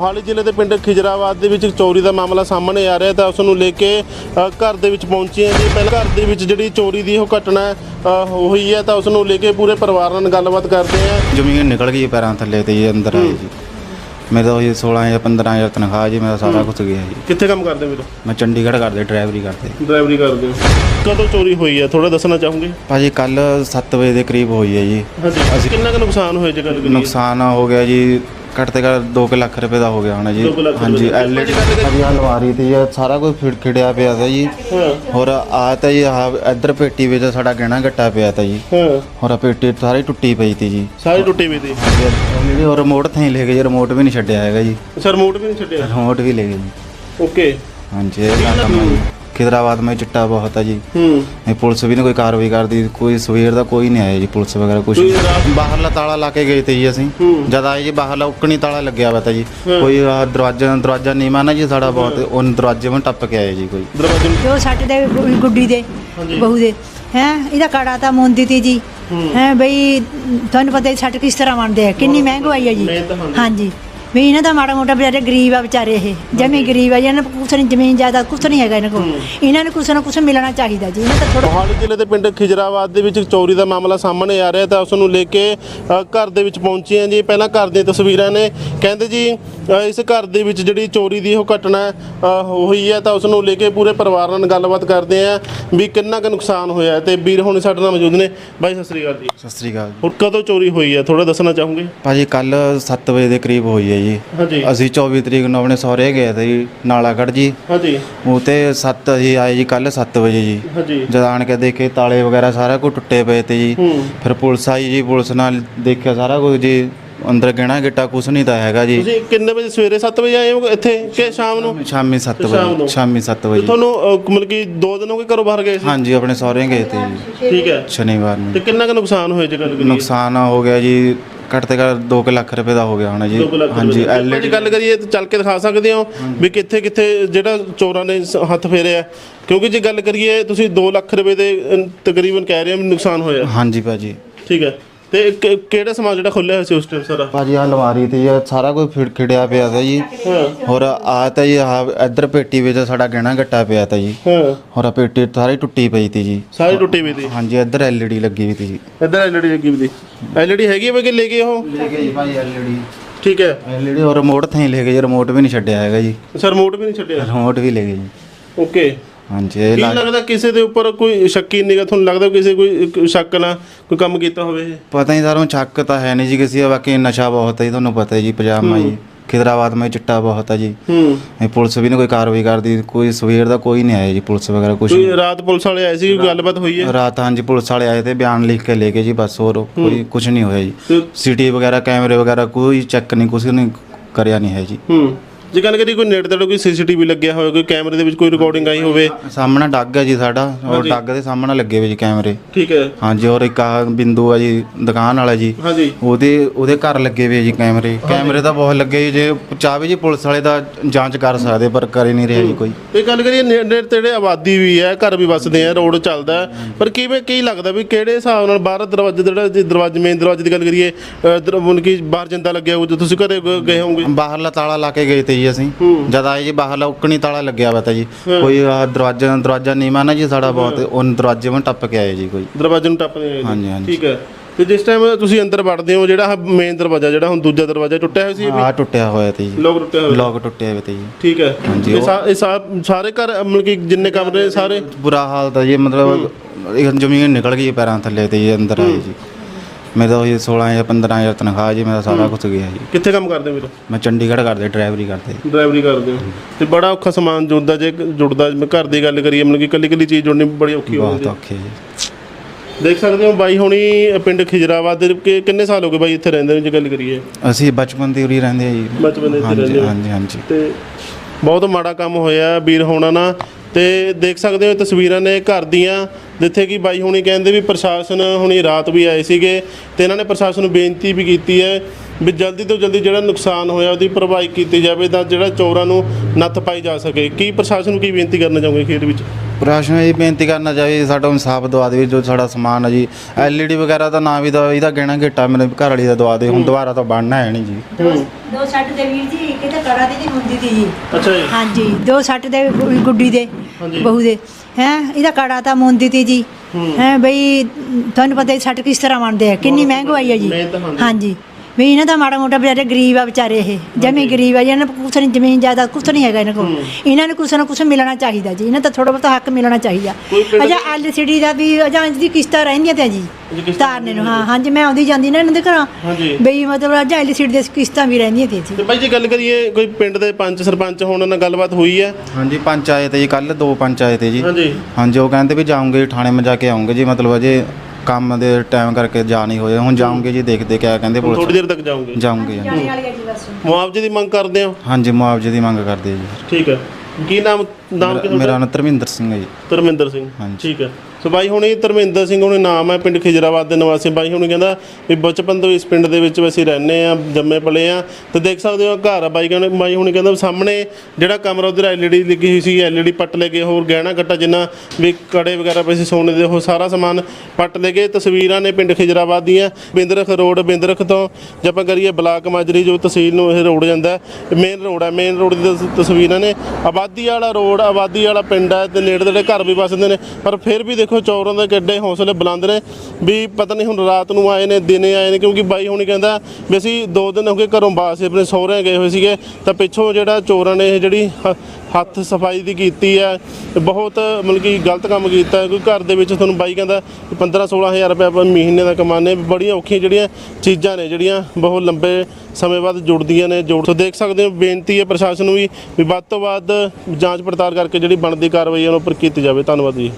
ਮੋਹਾਲੀ ਜ਼ਿਲ੍ਹੇ ਦੇ ਪਿੰਡ ਖਿਜਰਾਬਾਦ ਦੇ ਵਿੱਚ ਚੋਰੀ ਦਾ ਮਾਮਲਾ ਸਾਹਮਣੇ ਆ ਰਿਹਾ ਤਾਂ ਉਸ ਨੂੰ ਲੈ ਕੇ ਘਰ ਦੇ ਵਿੱਚ ਪਹੁੰਚੇ ਹਾਂ ਜੀ। ਪਹਿਲਾਂ ਘਰ ਦੇ ਵਿੱਚ ਜਿਹੜੀ ਚੋਰੀ ਦੀ ਉਹ ਘਟਨਾ ਹੋਈ ਹੈ ਤਾਂ ਉਸ ਨੂੰ ਲੈ ਕੇ ਪੂਰੇ ਪਰਿਵਾਰ ਨਾਲ ਗੱਲਬਾਤ ਕਰਦੇ ਹਾਂ। ਜ਼ਮੀਨ ਨਿਕਲ ਗਈ ਪੈਰਾਂ ਥੱਲੇ ਤੇ ਜੀ ਅੰਦਰ ਆਏ ਜੀ। ਮੇਰੇ ਤਾਂ ਉਹੀ 16 ਜਾਂ 15000 ਤਨਖਾਹ ਜੀ ਮੇਰਾ ਸਾਰਾ ਕੁਝ ਗਿਆ ਜੀ। ਕਿੱਥੇ ਕੰਮ ਕਰਦੇ ਵੀਰ ਮੈਂ ਚੰਡੀਗੜ੍ਹ ਕਰਦੇ ਡਰਾਈਵਰੀ ਕਰਦੇ। ਡਰਾਈਵਰੀ ਕਰਦੇ ਹੋ। ਕਦੋਂ ਚੋਰੀ ਹੋਈ ਹੈ? ਥੋੜਾ ਦੱਸਣਾ ਚਾਹੋਗੇ? ਭਾਜੀ ਕੱਲ 7 ਵਜੇ ਦੇ ਕਰੀਬ ਹੋਈ ਹੈ ਜੀ। ਹਾਂਜੀ। ਕਿੰਨਾ ਕੁ ਨੁਕਸਾਨ ਹੋਇਆ ਜੇ ਗੱਲ ਕਰੀਏ? ਨੁਕਸਾਨ ਹੋ ਗਿਆ ਜੀ ਘੱਟ ਤੇ ਘੱਟ 2 ਲੱਖ ਰੁਪਏ ਦਾ ਹੋ ਗਿਆ ਹੋਣਾ ਜੀ। ਦੋ ਕੁ ਲੱਖ ਰੁਪਏ ਹਾਂਜੀ ਦਾ। ਐਲਈਡੀ ਅਭੀ ਅਲਮਾਰੀ ਤੇ ਜੀ ਸਾਰਾ ਕੁਝ ਫਿੜ ਖਿੜਿਆ ਪਿਆ ਤਾ ਜੀ। ਹੋਰ ਆ ਤਾਂ ਜੀ ਆਹ ਇੱਧਰ ਪੇਟੀ ਵਿੱਚ ਸਾਡਾ ਗਹਿਣਾ ਗੱਟਾ ਪਿਆ ਤਾ ਜੀ। ਹਾਂ। ਹੋਰ ਆਹ ਪੇਟੀ ਸਾਰੀ ਟੁੱਟੀ ਪਈ ਤੀ ਜੀ। ਸਾਰੀ ਟੁੱਟੀ ਵੀ ਦੀ ਜਿਹੜੀ ਹੋਰ ਰਿਮੋਟ ਥਾਂ ਲੈ ਗਏ ਜੀ ਰਿਮੋਟ ਵੀ ਨਹੀਂ ਛੱਡਿਆ ਹੈਗਾ ਜੀ। ਸਰ ਰਿਮੋਟ ਵੀ ਨਹੀਂ ਛੱਡਿਆ। ਰਿਮੋਟ ਵੀ ਲੈ ਗਏ ਜੀ। ਓਕੇ। ਹਾਂਜੀ ਇਹ ਨਾ ਕੰਮ ਹੈ ਜੀ। ਖਿਦਰਾਬਾਦ ਮੈਂ ਚਿੱਟਾ ਬਹੁਤ ਹੈ ਜੀ। ਹੂੰ। ਇਹ ਪੁਲਿਸ ਵੀ ਨਹੀਂ ਕੋਈ ਕਾਰਵਾਈ ਕਰਦੀ ਕੋਈ ਸਵੇਰ ਦਾ ਕੋਈ ਨਹੀਂ ਆਇਆ ਜੀ ਪੁਲਿਸ ਵਗੈਰਾ ਕੁਝ ਤੁਸੀਂ ਰਾਤ ਬਾਹਰਲਾ ਤਾਲਾ ਲਾ ਕੇ ਗਏ ਤੇ ਜੀ ਅਸੀਂ। ਹੂੰ। ਜਦ ਆਏ ਜੀ ਬਾਹਰਲਾ ਉੱਕਣੀ ਤਾਲਾ ਲੱਗਿਆ ਵਾ ਤਾ ਜੀ। ਕੋਈ ਆਹ ਦਰਵਾਜ਼ਾ ਦਰਵਾਜ਼ਾ ਨਹੀਂ ਮਾਨਾ ਜੀ ਸਾਡਾ ਬਹੁਤ ਉਹ ਦਰਵਾਜ਼ੇ ਮੈਂ ਟੱਪ ਕੇ ਆਏ ਜੀ ਕੋਈ। ਦਰਵਾਜ਼ੇ ਨੂੰ ਜੋ ਸੱਟ ਦੇ ਗੁ- ਗੁੱਡੀ ਦੇ ਬਹੂ ਦੇ। ਹੈ ਇਹਦਾ ਕੜਾ ਤਾਂ ਮੁੰਦੀ ਤੀ ਜੀ। ਹੈ। ਬਈ ਤੁਹਾਨੂੰ ਪਤਾ ਹੀ ਸੱਟ ਕਿਸ ਤਰ੍ਹਾਂ ਬਣਦੇ ਆ? ਕਿੰਨੀ ਮਹਿੰਗਾਈ ਹੈ ਜੀ। ਹਾਂਜੀ। ਵੀ ਇਹਨਾਂ ਦਾ ਮਾੜਾ ਮੋਟਾ ਵਿਚਾਰੇ ਗਰੀਬ ਆ ਵਿਚਾਰੇ ਇਹ ਜਮੀ ਗਰੀਬ ਆ ਇਹਨਾਂ ਨੂੰ ਕੁਛ ਨਹੀਂ ਜ਼ਮੀਨ ਜਾਇਦਾਦ ਕੁਛ ਨਹੀਂ ਹੈਗਾ ਇਹਨਾਂ ਕੋਲ। ਇਹਨਾਂ ਨੂੰ ਕੁਛ ਨਾ ਕੁਛ ਮਿਲਣਾ ਚਾਹੀਦਾ ਜੀ ਇਹਨਾਂ ਤਾਂ ਥੋੜਾ ਮੋਹਾਲੀ ਜ਼ਿਲ੍ਹੇ ਦੇ ਪਿੰਡ ਖਿਜਰਾਬਾਦ ਦੇ ਵਿੱਚ ਚੋਰੀ ਦਾ ਮਾਮਲਾ ਸਾਹਮਣੇ ਆ ਰਿਹਾ ਤਾਂ ਉਸ ਨੂੰ ਲੈ ਕੇ ਅ, ਘਰ ਦੇ ਵਿੱਚ ਪਹੁੰਚੇ ਹਾਂ ਜੀ। ਪਹਿਲਾਂ ਘਰ ਦੀਆਂ ਤਸਵੀਰਾਂ ਨੇ। ਕਹਿੰਦੇ ਜੀ ਅ, ਇਸ ਘਰ ਦੇ ਵਿੱਚ ਜਿਹੜੀ ਚੋਰੀ ਦੀ ਉਹ ਘਟਨਾ ਅ, ਹੋਈ ਹੈ ਤਾਂ ਉਸ ਨੂੰ ਲੈ ਕੇ ਪੂਰੇ ਪਰਿਵਾਰ ਨਾਲ ਗੱਲਬਾਤ ਕਰਦੇ ਆ ਵੀ ਕਿੰਨਾ ਕੁ ਨੁਕਸਾਨ ਹੋਇਆ ਹੈ ਤੇ ਵੀਰ ਹੁਣ ਸਾਡੇ ਨਾਲ ਮੌਜੂਦ ਨੇ। ਬਾਈ ਸਤਿ ਸ੍ਰੀ ਅਕਾਲ ਜੀ। ਸਤਿ ਸ੍ਰੀ ਅਕਾਲ ਹੁਣ ਕਦੋਂ ਚੋਰੀ ਹੋਈ ਹੈ? ਥੋੜਾ ਦੱਸਣਾ ਚਾਹੋਗੇ? ਭਾਜੀ ਕੱਲ 7 ਵਜੇ ਦੇ ਕਰੀਬ ਹੋਈ ਹੈ ਜੀ। ਹਾਂਜੀ। ਅਸੀਂ 24 ਤਰੀਕ ਨੂੰ ਆਪਣੇ ਸਹੁਰੇ ਗਏ ਤੇ ਜੀ ਨਾਲਾਗੜ੍ਹ ਜੀ। ਹਾਂਜੀ। ਉਹ ਤੇ 7 ਅਸੀਂ ਆਏ ਜੀ ਕੱਲ 7 ਵਜੇ ਜੀ। ਹਾਂਜੀ। ਜਦ ਆਣ ਕੇ ਦੇਖੇ ਤਾਲੇ ਵਗੈਰਾ ਸਾਰਾ ਕੁਝ ਟੁੱਟੇ ਪਏ ਤੇ ਜੀ। ਹੂੰ। ਫਿਰ ਪੁਲਿਸ ਆਈ ਜੀ ਪੁਲਿਸ ਨਾਲ ਦੇਖਿਆ ਸਾਰਾ ਕੁਝ ਜੀ। ਅੰਦਰ ਗਹਿਣਾ ਗਿੱਟਾ ਕੁਛ ਨਹੀਂ ਤਾਂ ਹੈਗਾ ਜੀ। ਤੁਸੀਂ ਕਿੰਨੇ ਵਜੇ ਸਵੇਰੇ 7 ਵਜੇ ਆਏ ਹੋ ਇੱਥੇ ਕਿ ਸ਼ਾਮ ਨੂੰ? ਸ਼ਾਮੀ 7 ਤੇ ਸ਼ਾਮ ਨੂੰ? ਵਜੇ ਸ਼ਾਮੀ 7 ਤੇ ਵਜੇ। ਤੁਹਾਨੂੰ ਮਤਲਬ ਕਿ 2 ਦਿਨ ਹੋ ਗਏ ਘਰੋਂ ਬਾਹਰ ਗਏ ਸੀ? ਹਾਂਜੀ ਆਪਣੇ ਸਹੁਰੇ ਗਏ ਤੇ ਜੀ। ਠੀਕ ਹੈ। ਸ਼ਨੀਵਾਰ ਨੂੰ। ਤੇ ਕਿੰਨਾ ਕੁ ਨੁਕਸਾਨ ਹੋਇਆ ਜੇ ਗੱਲ ਕਰੀਏ? ਨੁਕਸਾਨ ਹੋ ਗਿਆ ਜੀ ਘੱਟ ਤੇ ਘੱਟ 2 ਲੱਖ ਰੁਪਏ ਦਾ ਹੋ ਗਿਆ ਹੋਣਾ ਜੀ। ਹਾਂਜੀ ਰੁਪਏ। ਐਲਈਡੀ ਜੇ ਗੱਲ ਕਰੀਏ ਤਾਂ ਚੱਲ ਕੇ ਦਿਖਾ ਸਕਦੇ ਹੋ ਵੀ ਕਿੱਥੇ ਕਿੱਥੇ ਜਿਹੜਾ ਚੋਰਾਂ ਨੇ ਸ- ਹੱਥ ਫੇਰਿਆ। ਕਿਉਂਕਿ ਜੇ ਗੱਲ ਕਰੀਏ ਤੁਸੀਂ 2 ਲੱਖ ਰੁਪਏ ਦੇ ਤਕਰੀਬਨ ਕਹਿ ਰਹੇ ਹੋ ਵੀ ਨੁਕਸਾਨ ਹੋਇਆ। ਹਾਂਜੀ ਭਾਜੀ। ਠੀਕ ਹੈ। ਤੇ ਕਿ- ਕਿਹੜਾ ਸਮਾਨ ਜਿਹੜਾ ਖੁੱਲਿਆ ਹੋਇਆ ਸੀ ਉਸ ਟਾਈਮ ਸਾਰਾ? ਭਾਜੀ ਆ ਅਲਮਾਰੀ ਤੇ ਜੀ ਸਾਰਾ ਕੁਝ ਫਿੜ ਖਿੜਿਆ ਪਿਆ ਤਾ ਜੀ। ਹਾਂ। ਹੋਰ ਆ ਤਾਂ ਜੀ ਆਹ ਇੱਧਰ ਪੇਟੀ ਵਿੱਚ ਸਾਡਾ ਗਹਿਣਾ ਗੱਟਾ ਪਿਆ ਤਾ ਜੀ। ਹਾਂ। ਹੋਰ ਆਹ ਪੇਟੀ ਸਾਰੀ ਟੁੱਟੀ ਪਈ ਤੀ ਜੀ। ਸਾਰੀ ਟੁੱਟੀ ਵੀ ਦੀ ਹਾਂਜੀ ਇੱਧਰ ਐਲਈਡੀ ਲੱਗੀ ਵੀ ਤੀ ਜੀ। ਇੱਧਰ ਐਲਈਡੀ ਲੱਗੀ ਵੀ ਦੀ ਐਲਈਡੀ ਹੈਗੀ ਹੈ ਵੀ ਕਿ ਲੈ ਗਏ ਉਹ? ਲੈ ਗਏ ਜੀ ਭਾਜੀ ਐਲਈਡੀ ਠੀਕ ਹੈ। ਐਲਈਡੀ ਔਰ ਰਿਮੋਟ ਥਾਂ ਲੈ ਗਏ ਜੀ ਰਿਮੋਟ ਵੀ ਨਹੀਂ ਛੱਡਿਆ ਹੈਗਾ ਜੀ। ਸਰ ਰਿਮੋਟ ਵੀ ਨਹੀਂ ਛੱਡਿਆ। ਰਿਮੋਟ ਵੀ ਲੈ ਗਏ ਜੀ। ਓਕੇ ਹਾਂਜੀ ਇਹ ਕੀ ਲੱਗ- ਲੱਗਦਾ ਕਿਸੇ ਦੇ ਉੱਪਰ ਕੋਈ ਸ਼ੱਕੀ ਨਿਗਾ ਤੁਹਾਨੂੰ ਲੱਗਦਾ ਕਿਸੇ ਕੋਈ ਸ਼ੱਕ ਨਾਲ ਕੋਈ ਕੰਮ ਕੀਤਾ ਹੋਵੇ ਇਹ? ਪਤਾ ਨਹੀਂ ਸਾਨੂੰ ਚੱਕ ਤਾਂ ਹੈ ਨਹੀਂ ਜੀ ਕਿਸੇ ਦਾ, ਬਾਕੀ ਨਸ਼ਾ ਬਹੁਤ ਹੈ ਜੀ ਤੁਹਾਨੂੰ ਪਤਾ ਹੈ ਜੀ ਪੰਜਾਬ ਮਾ ਜੀ ਖਿਦਰਾਬਾਦ ਮਾ ਚਿੱਟਾ ਬਹੁਤ ਹੈ ਜੀ। ਹੂੰ। ਇਹ ਪੁਲਿਸ ਵੀ ਨਹੀਂ ਕੋਈ ਕਾਰਵਾਈ ਕਰਦੀ ਕੋਈ ਸਵੇਰ ਦਾ ਕੋਈ ਨਹੀਂ ਆਇਆ ਜੀ ਪੁਲਿਸ ਵਗੈਰਾ ਕੁਝ ਕੋਈ ਰਾਤ ਪੁਲਿਸ ਵਾਲੇ ਆਏ ਸੀ ਕੋਈ ਗੱਲਬਾਤ ਹੋਈ ਹੈ? ਰਾਤ ਹਾਂਜੀ ਪੁਲਿਸ ਵਾਲੇ ਆਏ ਤੇ ਬਿਆਨ ਲਿਖ ਕੇ ਲੈ ਗਏ ਜੀ ਬਸ ਹੋਰ ਕੋਈ ਕੁਝ ਨਹੀਂ ਹੋਇਆ ਜੀ। ਤੇ- ਸੀਟੀ ਵਗੈਰਾ ਕੈਮਰੇ ਵਗੈਰਾ ਕੋਈ ਚੈੱਕ ਨਹੀਂ ਕੁਝ ਨਹੀਂ ਕਰਿਆ ਨਹੀਂ ਹੈ ਜੀ। ਹੂੰ। ਜੇ ਗੱਲ ਕਰੀ ਕੋਈ ਨੇੜੇ ਤੇੜੇ ਕੋਈ ਸੀਸੀਟੀਵੀ ਲੱਗਿਆ ਹੋਵੇ ਕੋਈ ਕੈਮਰੇ ਦੇ ਵਿੱਚ ਕੋਈ ਰਿਕਾਰਡਿੰਗ ਆਈ ਹੋਵੇ। ਸਾਹਮਣਾ ਡੱਗ ਹੈ ਜੀ ਸਾਡਾ ਔਰ ਹਾਂਜੀ। ਡੱਗ ਦੇ ਸਾਹਮਣੇ ਲੱਗੇ ਹੋਏ ਜੀ ਕੈਮਰੇ। ਠੀਕ ਹੈ। ਹਾਂਜੀ ਔਰ ਇੱਕ ਆ ਬਿੰਦੂ ਆ ਜੀ ਦੁਕਾਨ ਵਾਲਾ ਜੀ। ਹਾਂਜੀ। ਉਹਦੇ ਉਹਦੇ ਘਰ ਲੱਗੇ ਹੋਏ ਜੀ ਕੈਮਰੇ। ਕੈਮਰੇ ਤਾਂ ਬਹੁਤ ਲੱਗੇ ਜੀ, ਜੇ ਚਾਹਵੇ ਜੀ ਪੁਲਿਸ ਵਾਲੇ ਦਾ ਜਾਂਚ ਕਰ ਸਕਦੇ ਪਰ ਕਰ ਨਹੀਂ ਰਿਹਾ ਜੀ ਕੋਈ। ਇਹ ਗੱਲ ਕਰੀਏ ਨੇੜੇ ਨੇੜੇ ਤੇੜੇ ਆਬਾਦੀ ਵੀ ਹੈ ਘਰ ਵੀ ਵਸਦੇ ਆ ਰੋਡ ਚੱਲਦਾ ਹੈ। ਪਰ ਕਿਵੇਂ ਕੀ ਲੱਗਦਾ ਵੀ ਕਿਹੜੇ ਹਿਸਾਬ ਨਾਲ ਬਾਹਰ ਦਰਵਾਜ਼ੇ ਜਿਹੜਾ ਜੇ ਦਰਵਾਜ਼ੇ ਮੇਨ ਦਰਵਾਜ਼ੇ ਦੀ ਗੱਲ ਕਰੀਏ ਅ, ਦਰ- ਮਤਲਬ ਕਿ ਬਾਹਰ ਜਿੰਦਾ ਲੱਗਿਆ ਹੋਊ ਜਦੋਂ ਤੁਸੀਂ ਘਰੇ ਗ- ਗਏ ਹੋਵੋਗੇ। ਬਾਹਰਲਾ ਤਾਲਾ ਲਾ ਕੇ ਗਏ ਤੇ ਜੀ ਅਸੀਂ। ਹੂੰ। ਜਦ ਆਏ ਜੀ ਬਾਹਰਲਾ ਉੱਕਣੀ ਤਾਲਾ ਲੱਗਿਆ ਵਾ ਤਾ ਜੀ। ਕੋਈ ਆਹ ਦਰਵਾਜ਼ਾ ਦਰਵਾਜ਼ਾ ਨਹੀਂ ਮਾਨਾ ਜੀ ਸਾਡਾ ਬਹੁਤ। ਉਹ ਦਰਵਾਜ਼ੇ ਵਿੱਚ ਟੱਪ ਕੇ ਆਏ ਜੀ ਕੋਈ। ਦਰਵਾਜ਼ੇ ਨੂੰ ਟੱਪਦੇ ਜੀ। ਹਾਂਜੀ, ਹਾਂਜੀ। ਠੀਕ ਹੈ। ਤੇ ਜਿਸ ਟਾਈਮ ਤੁਸੀਂ ਅੰਦਰ ਵੜਦੇ ਹੋ ਜਿਹੜਾ ਮੇਨ ਦਰਵਾਜ਼ਾ ਜਿਹੜਾ ਹੁਣ ਦੂਜਾ ਦਰਵਾਜ਼ਾ ਟੁੱਟਿਆ ਹੋਇਆ ਸੀ ਇਹ? ਆ ਟੁੱਟਿਆ ਹੋਇਆ ਤੇ ਜੀ। ਲੋਕ ਟੁੱਟਿਆ ਹੋਇਆ। ਲੋਕ ਟੁੱਟੇ ਹੋਏ ਤੇ ਜੀ। ਠੀਕ ਹੈ। ਹਾਂਜੀ, ਇਹ ਉਹ- ਸਾ- ਇਹ ਸਾ- ਸਾਰੇ ਘਰ ਮਤਲਬ ਕਿ ਜਿੰਨੇ ਕਮਰੇ ਸਾਰੇ? ਬੁਰਾ ਹਾਲ ਤਾਂ ਜੀ ਮਤਲਬ ਇਹ ਜ਼ਮੀਨ ਨਿਕਲ ਗਈ ਪੈਰਾਂ ਥੱਲੇ ਤੇ ਜੀ ਅੰਦਰ ਆਏ ਜੀ। ਮੇਰਾ ਉਹੀ 16 ਜਾਂ 15000 ਤਨਖਾਹ ਜੀ ਮੇਰਾ ਸਾਰਾ ਕੁਝ ਗਿਆ ਜੀ। ਕਿੱਥੇ ਕੰਮ ਕਰਦੇ ਵੀਰ? ਮੈਂ ਚੰਡੀਗੜ੍ਹ ਕਰਦੇ ਡਰਾਈਵਰੀ ਕਰਦੇ। ਡਰਾਈਵਰੀ ਕਰਦੇ ਹੋ। ਤੇ ਬੜਾ ਔਖਾ ਸਮਾਨ ਜੁੜਦਾ ਜੇ ਜੁੜਦਾ ਜਿਵੇਂ ਘਰ ਦੀ ਗੱਲ ਕਰੀਏ ਮਤਲਬ ਕਿ ਕੱਲੀ ਕੱਲੀ ਚੀਜ਼ ਜੁੜਨੀ ਬੜੀ ਔਖੀ ਹੋ ਬਹੁਤ ਜਾਂਦੀ ਔਖੇ ਜੀ। ਦੇਖ ਸਕਦੇ ਹੋ ਬਾਈ ਹੁਣੀ ਪਿੰਡ ਖਿਜਰਾਬਾਦ ਦੇ ਕਿ- ਕਿੰਨੇ ਸਾਲ ਹੋ ਗਏ ਬਾਈ ਇੱਥੇ ਰਹਿੰਦੇ ਨੇ ਜੇ ਗੱਲ ਕਰੀਏ? ਅਸੀਂ ਬਚਪਨ ਦੀ ਉਰੀ ਰਹਿੰਦੇ ਆ ਜੀ। ਬਚਪਨ ਦੇ ਇੱਥੇ ਹਾਂਜੀ ਰਹਿੰਦੇ ਹੋ। ਹਾਂਜੀ ਹਾਂਜੀ। ਤੇ ਬਹੁਤ ਮਾੜਾ ਕੰਮ ਹੋਇਆ ਵੀਰ ਹੋਣਾ ਨਾ ਤੇ ਦੇਖ ਸਕਦੇ ਹੋ ਇਹ ਤਸਵੀਰਾਂ ਨੇ ਘਰ ਦੀਆਂ ਜਿੱਥੇ ਕਿ ਬਾਈ ਹੁਣੀ ਕਹਿੰਦੇ ਵੀ ਪ੍ਰਸ਼ਾਸਨ ਹੁਣੀ ਰਾਤ ਵੀ ਆਏ ਸੀਗੇ ਤੇ ਇਹਨਾਂ ਨੇ ਪ੍ਰਸ਼ਾਸਨ ਨੂੰ ਬੇਨਤੀ ਵੀ ਕੀਤੀ ਹੈ ਵੀ ਜਲਦੀ ਤੋਂ ਜਲਦੀ ਜਿਹੜਾ ਨੁਕਸਾਨ ਹੋਇਆ ਉਹਦੀ ਭਰਪਾਈ ਕੀਤੀ ਜਾਵੇ ਤਾਂ ਜਿਹੜਾ ਚੋਰਾਂ ਨੂੰ ਨੱਥ ਪਾਈ ਜਾ ਸਕੇ। ਕੀ ਪ੍ਰਸ਼ਾਸਨ ਨੂੰ ਕੀ ਬੇਨਤੀ ਕਰਨਾ ਚਾਹੋਗੇ ਖੇਡ ਵਿੱਚ? ਪ੍ਰਸ਼ਾਸਨ ਇਹ ਬੇਨਤੀ ਕਰਨਾ ਚਾਹੀਏ ਸਾਡਾ ਇਨਸਾਫ ਦਵਾ ਦੇਵੇ ਜੋ ਸਾਡਾ ਸਮਾਨ ਹੈ ਜੀ। ਐਲਈਡੀ ਵਗੈਰਾ ਦਾ ਨਾ ਵੀ ਦਵਾ ਇਹਦਾ ਗਹਿਣਾ ਘੇਟਾ ਮੇਰੇ ਘਰ ਵਾਲੀ ਦਾ ਦਵਾ ਦੇ ਹੁਣ ਦੁਬਾਰਾ ਤਾਂ ਬਣਨਾ ਹੈ ਨਹੀਂ ਜੀ। ਦੋ ਦੋ ਸੱਟ ਦੇ ਵੀਰ ਜੀ ਕਿਤੇ ਕੜਾ ਦੀ ਜੀ ਮੁੰਦੀ ਦੀ ਜੀ। ਅੱਛਾ ਜੀ। ਹਾਂਜੀ ਦੋ ਸੱਟ ਦੇ ਗੁ- ਗੁੱਡੀ ਦੇ। ਬਹੂ ਦੇ। ਹੈ ਇਹਦਾ ਕੜਾ ਤਾਂ ਮੁੰਦੀ ਤੀ ਜੀ। ਹੈ। ਬਈ ਤੁਹਾਨੂੰ ਪਤਾ ਹੀ ਸੱਟ ਕਿਸ ਤਰ੍ਹਾਂ ਬਣਦੇ ਆ ਕਿੰਨੀ ਮਹਿੰਗਾਈ ਹੈ ਜੀ। ਹਾਂਜੀ। ਵੀ ਇਹਨਾਂ ਦਾ ਮਾੜਾ ਮੋਟਾ ਵਿਚਾਰੇ ਗਰੀਬ ਆ ਵਿਚਾਰੇ ਇਹ। ਜਮੀ ਗਰੀਬ ਆ ਜੀ, ਇਹਨਾਂ ਨੂੰ ਕੁਛ ਨਹੀਂ ਜ਼ਮੀਨ ਜਾਇਦਾਦ ਕੁਛ ਨਹੀਂ ਹੈਗਾ ਇਹਨਾਂ ਕੋਲ। ਇਹਨਾਂ ਨੂੰ ਕੁਛ ਨਾ ਕੁਛ ਮਿਲਣਾ ਚਾਹੀਦਾ ਜੀ। ਇਹਨਾਂ ਤਾਂ ਥੋੜਾ ਬਹੁਤਾ ਹੱਕ ਮਿਲਣਾ ਚਾਹੀਦਾ। ਕੋਈ ਪਿੰਡ ਅਜਾ ਐਲਸੀਡੀ ਦਾ ਵੀ ਅਜਾ ਦੀ ਕਿਸ਼ਤਾਂ ਰਹਿੰਦੀਆਂ ਤੇ ਜੀ ਕਿਸ਼ਤਾਂ ਤਾਰਨੇ ਨੂੰ। ਹਾਂ ਹਾਂਜੀ ਮੈਂ ਆਉਂਦੀ ਜਾਂਦੀ ਨਾ ਇਹਨਾਂ ਦੇ ਘਰੋਂ। ਹਾਂਜੀ। ਬਈ ਮਤਲਬ ਅਜਾ ਐਲਸੀਡੀ ਦੇ ਕਿਸ਼ਤਾਂ ਵੀ ਰਹਿੰਦੀਆਂ ਤੇ ਜੀ। ਤੇ ਬਾਈ ਜੀ ਗੱਲ ਕਰੀਏ ਕੋਈ ਪਿੰਡ ਦੇ ਪੰਚ ਸਰਪੰਚ ਹੋਣ ਨਾਲ ਗੱਲਬਾਤ ਹੋਈ ਹੈ? ਹਾਂਜੀ ਪੰਚ ਆਏ ਤੇ ਜੀ ਕੱਲ ਦੋ ਪੰਚ ਆਏ ਤੇ ਜੀ। ਹਾਂਜੀ। ਹਾਂਜੀ ਉਹ ਕਹਿੰਦੇ ਵੀ ਜਾਉਂਗੇ ਥਾਣੇ ਮੈਂ ਜਾ ਕੇ ਆਉਂਗੇ ਜੀ ਮਤਲਬ ਅਜੇ ਕੰਮ ਦੇ ਟਾਈਮ ਕਰਕੇ ਜਾ ਨਹੀਂ ਹੋਏ। ਹੁਣ ਜਾਉਂਗੇ ਜੀ ਦੇਖਦੇ ਕਿਆ ਕਹਿੰਦੇ ਥੋੜੀ ਪੁਲਿਸ। ਦੇਰ ਤੱਕ ਜਾਓਗੇ ਜਾਉਂਗੇ ਜਾਣੇ ਵਾਲੀ ਹੈ ਜੀ ਬਸ। ਮੁਆਵਜ਼ੇ ਦੀ ਮੰਗ ਕਰਦੇ ਹੋ? ਹਾਂਜੀ ਮੁਆਵਜ਼ੇ ਦੀ ਮੰਗ ਕਰਦੇ ਜੀ। ਠੀਕ ਹੈ। ਕੀ ਨਾਮ ਨਾਮ ਕੀ ਮੇਰਾ- ਤੁਹਾਡਾ ਨਾਮ ਧਰਮਿੰਦਰ ਸਿੰਘ ਹੈ ਜੀ। ਧਰਮਿੰਦਰ ਸਿੰਘ। ਹਾਂਜੀ। ਠੀਕ ਹੈ। ਸੋ ਬਾਈ ਹੁਣੇ ਧਰਮਿੰਦਰ ਸਿੰਘ ਹੁਣੇ ਨਾਮ ਹੈ ਪਿੰਡ ਖਿਜਰਾਬਾਦ ਦੇ ਨਿਵਾਸੀ। ਬਾਈ ਹੁਣੇ ਕਹਿੰਦਾ ਵੀ ਬਚਪਨ ਤੋਂ ਇਸ ਪਿੰਡ ਦੇ ਵਿੱਚ ਅਸੀਂ ਰਹਿੰਦੇ ਆ ਜੰਮੇ ਪਲੇ ਆ ਤੇ ਦੇਖ ਸਕਦੇ ਹੋ ਘਰ ਆ ਬਾਈ ਕਹਿੰਦੇ ਬਾਈ ਹੁਣੇ ਕਹਿੰਦਾ ਸਾਹਮਣੇ ਜਿਹੜਾ ਕਮਰਾ ਉਧਰ ਐਲਈਡੀ ਲੱਗੀ ਹੋਈ ਸੀ ਐਲਈਡੀ ਪੱਟ ਲੈ ਗਏ ਹੋਰ ਗਹਿਣਾ ਗੱਟਾ ਜਿੰਨਾ ਵੀ ਕੜੇ ਵਗੈਰਾ ਪਏ ਸੀ ਸੋਨੇ ਦੇ ਉਹ ਸਾਰਾ ਸਮਾਨ ਪੱਟ ਲੈ ਗਏ ਤਸਵੀਰਾਂ ਨੇ ਪਿੰਡ ਖਿਜਰਾਬਾਦ ਦੀਆਂ। ਬਿੰਦਰਖ ਰੋਡ ਬਿੰਦਰਖ ਤੋਂ ਜੇ ਆਪਾਂ ਕਰੀਏ ਬਲਾਕ ਮਾਜਰੀ ਜੋ ਤਹਿਸੀਲ ਨੂੰ ਇਹ ਰੋਡ ਜਾਂਦਾ ਮੇਨ ਰੋਡ ਹੈ ਮੇਨ ਰੋਡ ਦੀ ਤਸ- ਤਸਵੀਰਾਂ ਨੇ। ਆਬਾਦੀ ਵਾਲਾ ਰੋਡ ਆਬਾਦੀ ਵਾਲਾ ਪਿੰਡ ਹੈ ਤੇ ਨੇੜੇ ਤੇੜੇ ਘਰ ਵੀ ਵਸਦੇ ਨੇ, ਪਰ ਫਿਰ ਵੀ ਦੇਖੋ ਚੋਰਾਂ ਦੇ ਕਿੱਡੇ ਹੌਸਲੇ ਬੁਲੰਦ ਨੇ ਵੀ ਪਤਾ ਨਹੀਂ ਹੁਣ ਰਾਤ ਨੂੰ ਆਏ ਨੇ, ਦਿਨੇ ਆਏ ਨੇ, ਕਿਉਂਕਿ ਬਾਈ ਹੁਣੀ ਕਹਿੰਦਾ ਵੀ ਅਸੀਂ ਦੋ ਦਿਨ ਹੋ ਗਏ ਘਰੋਂ ਬਾਹਰ ਸੀ ਆਪਣੇ ਸਹੁਰੇ ਗਏ ਹੋਏ ਸੀਗੇ, ਤਾਂ ਪਿੱਛੋਂ ਜਿਹੜਾ ਚੋਰਾਂ ਨੇ ਇਹ ਜਿਹੜੀ ਹੱਥ ਸਫ਼ਾਈ ਦੀ ਕੀਤੀ ਹੈ ਬਹੁਤ ਮਤਲਬ ਕਿ ਗਲਤ ਕੰਮ ਕੀਤਾ ਹੈ। ਕੋਈ ਘਰ ਦੇ ਵਿੱਚ ਤੁਹਾਨੂੰ ਬਾਈ ਕਹਿੰਦਾ 15 16000 ਰੁਪਏ ਆਪਾਂ ਮਹੀਨੇ ਦਾ ਕਮਾਉਂਦੇ ਬੜੀਆਂ ਔਖੀਆਂ ਜਿਹੜੀਆਂ ਚੀਜ਼ਾਂ ਨੇ, ਜਿਹੜੀਆਂ ਬਹੁਤ ਲੰਬੇ ਸਮੇਂ ਬਾਅਦ ਜੁੜਦੀਆਂ ਨੇ, ਜੋੜ ਸੋ ਦੇਖ ਸਕਦੇ ਹੋ, ਬੇਨਤੀ ਹੈ ਪ੍ਰਸ਼ਾਸਨ ਨੂੰ ਵੀ ਵੀ ਵੱਧ ਤੋਂ ਵੱਧ ਜਾਂਚ ਪੜਤਾਲ ਕਰਕੇ ਜਿਹੜੀ ਬਣਦੀ ਕਾਰਵਾਈ ਹੈ ਉਹਨਾਂ ਉੱਪਰ ਕੀਤੀ ਜਾਵੇ। ਧੰਨਵਾਦ ਜੀ।